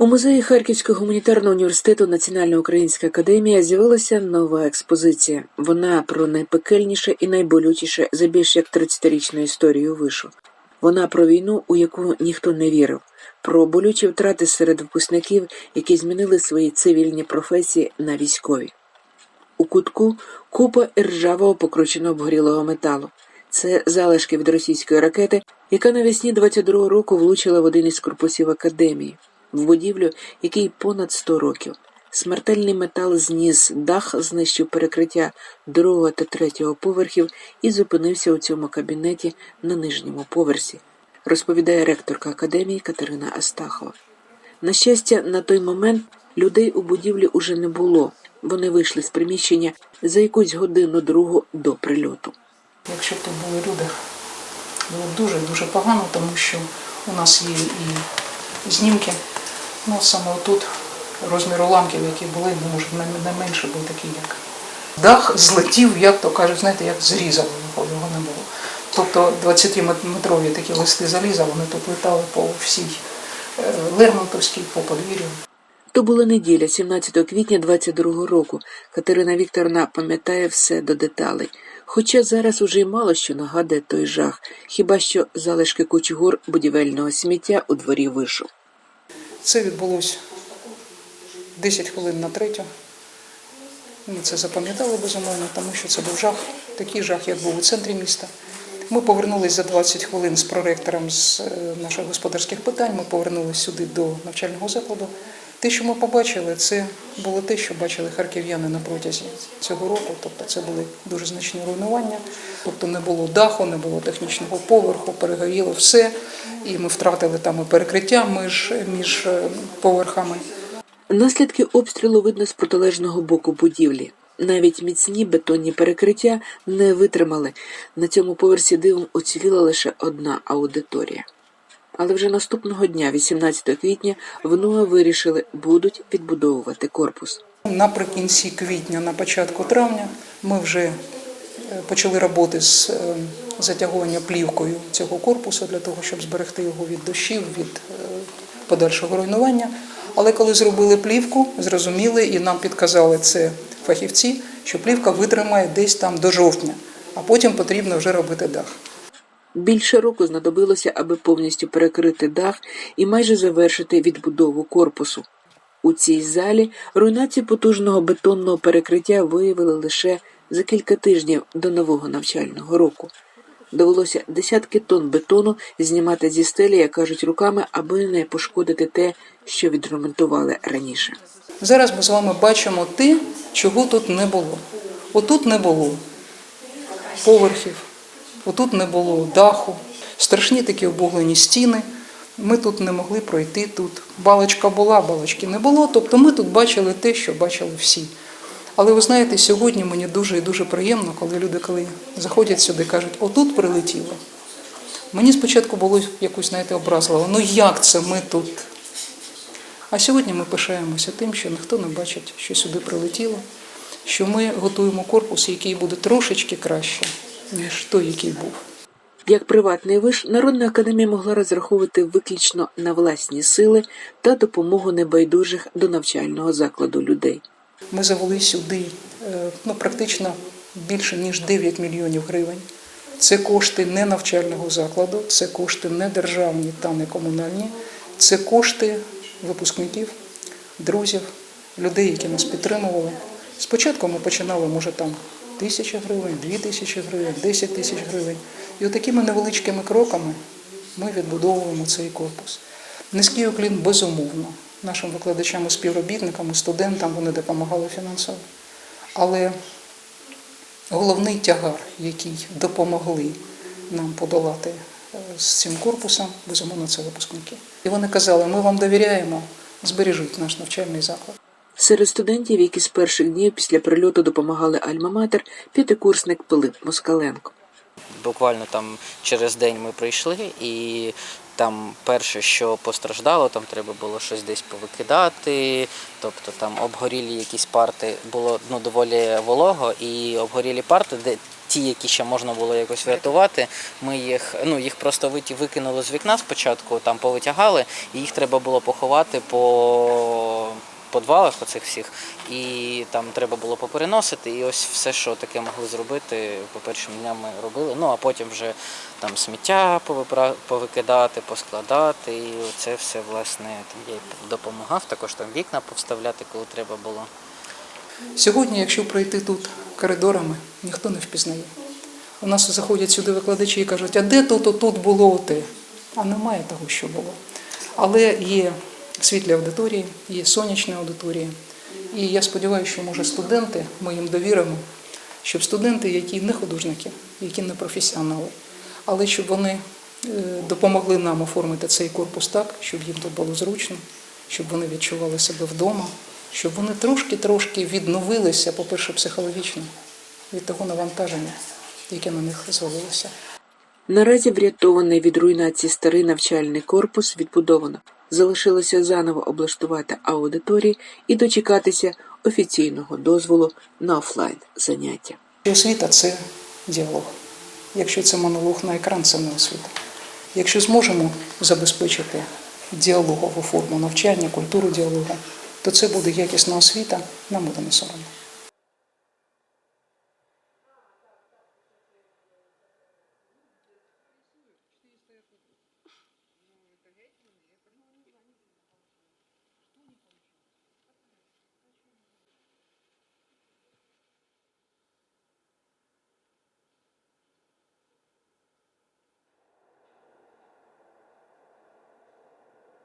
У музеї Харківського гуманітарного університету Національна українська академія з'явилася нова експозиція. Вона про найпекельніше і найболючіше за більш як 30-річну історію вишу. Вона про війну, у яку ніхто не вірив, про болючі втрати серед випускників, які змінили свої цивільні професії на військові. У кутку купа іржавого покрученого обгорілого металу. Це залишки від російської ракети, яка навесні 22-го року влучила в один із корпусів академії, в будівлю, якій понад 100 років. Смертельний метал зніс дах, знищив перекриття другого та третього поверхів і зупинився у цьому кабінеті на нижньому поверсі, розповідає ректорка академії Катерина Астахова. На щастя, на той момент людей у будівлі уже не було. Вони вийшли з приміщення за якусь годину другу до прильоту. Якщо б тут були люди, було б дуже-дуже погано, тому що у нас є і знімки. Ну, саме отут розмір уламків, які були, ну, може, не, менше був такий, як дах злетів, як то кажуть, знаєте, як зрізали його, не було. Тобто 20-метрові такі листи заліза, вони тут летали по всій е, Лермонтовській, по подвір'ю. То була неділя, 17 квітня 22 року. Катерина Вікторовна пам'ятає все до деталей. Хоча зараз уже й мало що нагадує той жах, хіба що залишки кучугур будівельного сміття у дворі вишу. Це відбулося 10 хвилин на третю. Ми це запам'ятали безумовно, тому що це був жах, такий жах, як був у центрі міста. Ми повернулися за 20 хвилин з проректором з е, наших господарських питань. Ми повернулися сюди до навчального закладу. Те, що ми побачили, це було те, що бачили харків'яни на протязі цього року. Тобто це були дуже значні руйнування. Тобто не було даху, не було технічного поверху, перегоріло все. І ми втратили там і перекриття між, між е, поверхами. Наслідки обстрілу видно з протилежного боку будівлі. Навіть міцні бетонні перекриття не витримали. На цьому поверсі дивом уціліла лише одна аудиторія. Але вже наступного дня, 18 квітня, в вирішили, будуть відбудовувати корпус. Наприкінці квітня, на початку травня, ми вже е, почали роботи з е, затягування плівкою цього корпусу для того, щоб зберегти його від дощів, від е, подальшого руйнування. Але коли зробили плівку, зрозуміли і нам підказали це фахівці, що плівка витримає десь там до жовтня, а потім потрібно вже робити дах. Більше року знадобилося, аби повністю перекрити дах і майже завершити відбудову корпусу. У цій залі руйнацію потужного бетонного перекриття виявили лише за кілька тижнів до нового навчального року. Довелося десятки тонн бетону знімати зі стелі, як кажуть, руками, аби не пошкодити те, що відремонтували раніше. Зараз ми з вами бачимо те, чого тут не було. Отут не було поверхів, отут не було даху, страшні такі обуглені стіни. Ми тут не могли пройти тут. Балочка була, балочки не було. Тобто ми тут бачили те, що бачили всі. Але ви знаєте, сьогодні мені дуже і дуже приємно, коли люди, коли заходять сюди, кажуть, отут прилетіло. Мені спочатку було якось, знаєте, образливо. Ну як це ми тут? А сьогодні ми пишаємося тим, що ніхто не бачить, що сюди прилетіло, що ми готуємо корпус, який буде трошечки краще, ніж той, який був. Як приватний виш, Народна академія могла розраховувати виключно на власні сили та допомогу небайдужих до навчального закладу людей. Ми завели сюди е, ну, практично більше ніж 9 мільйонів гривень. Це кошти не навчального закладу, це кошти не державні та не комунальні, це кошти випускників, друзів, людей, які нас підтримували. Спочатку ми починали, може, там тисяча гривень, дві тисячі гривень, 10 тисяч гривень. І отакими невеличкими кроками ми відбудовуємо цей корпус. Низький уклін безумовно. Нашим викладачам, і співробітникам, і студентам вони допомагали фінансово. Але головний тягар, який допомогли нам подолати е, з цим корпусом, безумовно, це випускники. І вони казали, ми вам довіряємо, збережіть наш навчальний заклад. Серед студентів, які з перших днів після прильоту допомагали Альма-Матер, п'ятикурсник Пилип Москаленко. Буквально там через день ми прийшли, і там перше, що постраждало, там треба було щось десь повикидати, тобто там обгорілі якісь парти, було ну, доволі волого, і обгорілі парти, де ті, які ще можна було якось врятувати, ми їх, ну, їх просто викинули з вікна спочатку, там повитягали, і їх треба було поховати по подвалах оцих всіх, і там треба було попереносити. І ось все, що таке могли зробити, по першим дням ми робили. Ну а потім вже там сміття повикидати, поскладати. І це все власне там я допомагав. Також там вікна повставляти, коли треба було. Сьогодні, якщо пройти тут коридорами, ніхто не впізнає. У нас заходять сюди викладачі і кажуть, а де тут, тут було те? А немає того, що було. Але є світлі аудиторії, є сонячні аудиторії. І я сподіваюся, що може студенти, ми їм довіримо, щоб студенти, які не художники, які не професіонали, але щоб вони е, допомогли нам оформити цей корпус так, щоб їм тут було зручно, щоб вони відчували себе вдома, щоб вони трошки-трошки відновилися, по-перше, психологічно від того навантаження, яке на них звалилося. Наразі врятований від руйнації старий навчальний корпус відбудовано. Залишилося заново облаштувати аудиторії і дочекатися офіційного дозволу на офлайн заняття. Освіта це діалог. Якщо це монолог на екран, це не освіта. Якщо зможемо забезпечити діалогову форму навчання, культуру діалогу, то це буде якісна освіта, нам буде не соромно.